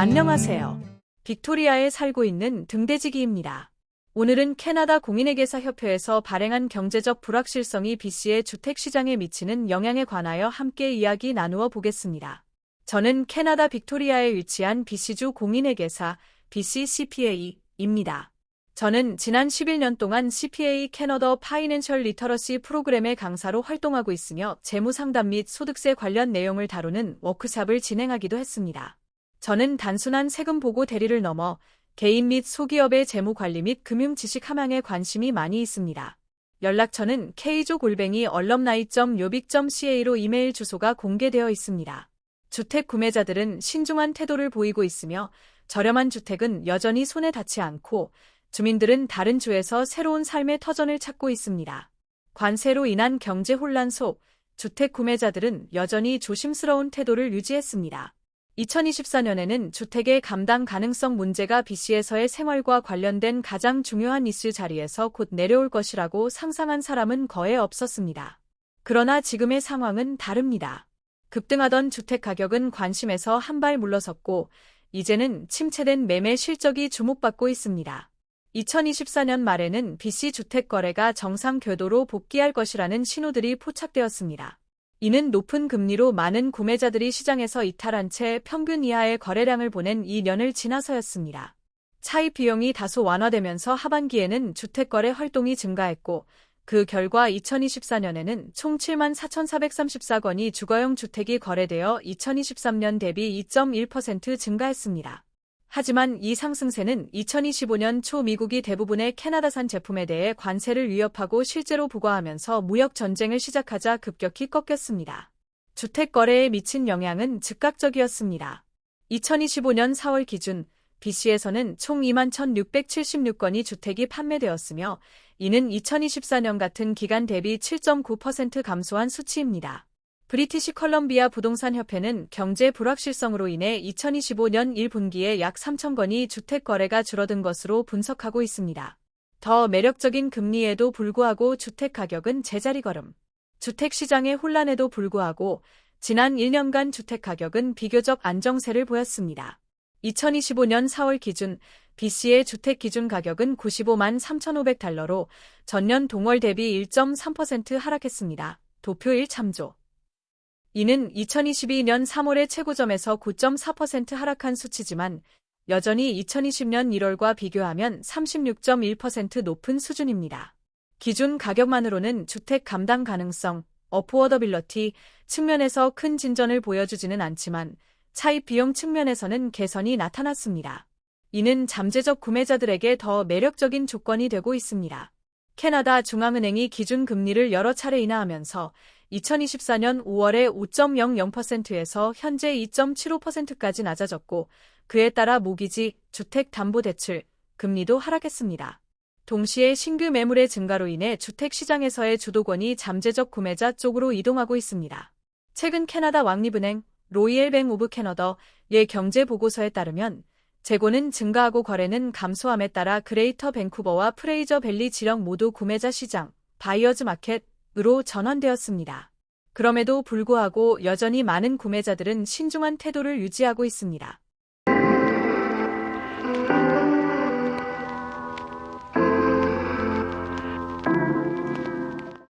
안녕하세요. 빅토리아에 살고 있는 등대지기입니다. 오늘은 캐나다 공인회계사 협회에서 발행한 경제적 불확실성이 B씨의 주택시장에 미치는 영향에 관하여 함께 이야기 나누어 보겠습니다. 저는 캐나다 빅토리아에 위치한 BC주 공인회계사 BC CPA입니다. 저는 지난 11년 동안 CPA 캐너더 파이낸셜 리터러시 프로그램의 강사로 활동하고 있으며 재무 상담 및 소득세 관련 내용을 다루는 워크샵을 진행하기도 했습니다. 저는 단순한 세금 보고 대리를 넘어 개인 및 소기업의 재무 관리 및 금융 지식 함양에 관심이 많이 있습니다. 연락처는 k조 골뱅이 alumni.yobic.ca로 이메일 주소가 공개되어 있습니다. 주택 구매자들은 신중한 태도를 보이고 있으며 저렴한 주택은 여전히 손에 닿지 않고 주민들은 다른 주에서 새로운 삶의 터전을 찾고 있습니다. 관세로 인한 경제 혼란 속 주택 구매자들은 여전히 조심스러운 태도를 유지했습니다. 2024년에는 주택의 감당 가능성 문제가 BC에서의 생활과 관련된 가장 중요한 이슈 자리에서 곧 내려올 것이라고 상상한 사람은 거의 없었습니다. 그러나 지금의 상황은 다릅니다. 급등하던 주택 가격은 관심에서 한 발 물러섰고 이제는 침체된 매매 실적이 주목받고 있습니다. 2024년 말에는 BC 주택 거래가 정상 궤도로 복귀할 것이라는 신호들이 포착되었습니다. 이는 높은 금리로 많은 구매자들이 시장에서 이탈한 채 평균 이하의 거래량을 보낸 2년을 지나서였습니다. 차입 비용이 다소 완화되면서 하반기에는 주택거래 활동이 증가했고 그 결과 2024년에는 총 7만 4,434건이 주거용 주택이 거래되어 2023년 대비 2.1% 증가했습니다. 하지만 이 상승세는 2025년 초 미국이 대부분의 캐나다산 제품에 대해 관세를 위협하고 실제로 부과하면서 무역 전쟁을 시작하자 급격히 꺾였습니다. 주택 거래에 미친 영향은 즉각적이었습니다. 2025년 4월 기준 BC에서는 총 2만 1,676건이 주택이 판매되었으며 이는 2024년 같은 기간 대비 7.9% 감소한 수치입니다. 브리티시 컬럼비아 부동산 협회는 경제 불확실성으로 인해 2025년 1분기에 약 3천 건이 주택 거래가 줄어든 것으로 분석하고 있습니다. 더 매력적인 금리에도 불구하고 주택 가격은 제자리 걸음. 주택 시장의 혼란에도 불구하고 지난 1년간 주택 가격은 비교적 안정세를 보였습니다. 2025년 4월 기준 BC의 주택 기준 가격은 95만 3,500달러로 전년 동월 대비 1.3% 하락했습니다. 도표 1 참조. 이는 2022년 3월의 최고점에서 9.4% 하락한 수치지만 여전히 2020년 1월과 비교하면 36.1% 높은 수준입니다. 기준 가격만으로는 주택 감당 가능성, 어포어더빌러티 측면에서 큰 진전을 보여주지는 않지만 차입 비용 측면에서는 개선이 나타났습니다. 이는 잠재적 구매자들에게 더 매력적인 조건이 되고 있습니다. 캐나다 중앙은행이 기준 금리를 여러 차례 인하하면서 2024년 5월에 5.00%에서 현재 2.75%까지 낮아졌고 그에 따라 모기지, 주택담보대출, 금리도 하락했습니다. 동시에 신규 매물의 증가로 인해 주택시장에서의 주도권이 잠재적 구매자 쪽으로 이동하고 있습니다. 최근 캐나다 왕립은행, 로이엘뱅 오브 캐너더의 경제보고서에 따르면 재고는 증가하고 거래는 감소함에 따라 그레이터 밴쿠버와 프레이저 밸리 지역 모두 구매자 시장, 바이어즈 마켓 으로 전환되었습니다. 그럼에도 불구하고 여전히 많은 구매자들은 신중한 태도를 유지하고 있습니다.